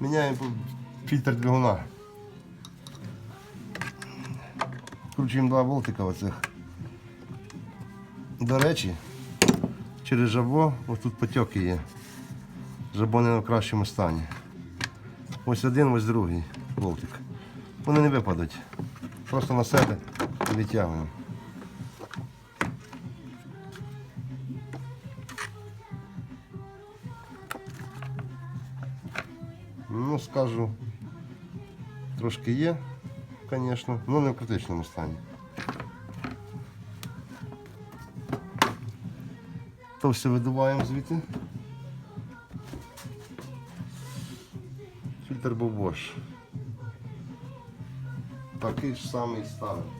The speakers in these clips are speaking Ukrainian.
Міняємо фільтр двигуна. Кручуємо два болтика оцих. До речі, через жабо ось тут потеки є. Жабо не в кращому стані. Ось один, ось другий болтик. Вони не випадуть. Просто на себе і витягуємо. Ну, скажу, трошки є, звісно, але не в критичному стані. То все видуваємо звідти. Фільтр був Bosch. Такий ж самий ставимо.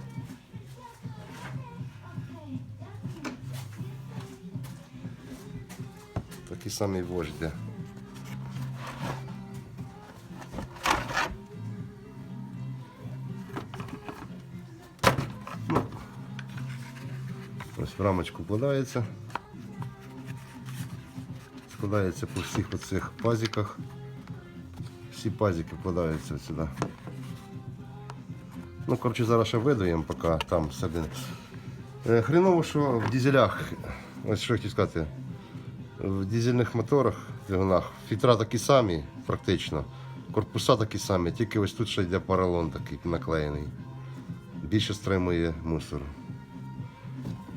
Такий самий Bosch Ось в рамочку вкладається. Складається по всіх оцих пазиках. Всі пазики вкладаються сюди. Ну, коротше, зараз ще видаємо, поки там всередині. Е, Хреново, що в дизелях, ось що я хотів сказати, в дизельних моторах, двигунах, фільтра такі самі, практично. Корпуса такі самі, тільки ось тут ще йде поролон такий наклеєний. Більше стримує мусор.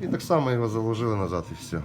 І так само його заложили назад і все.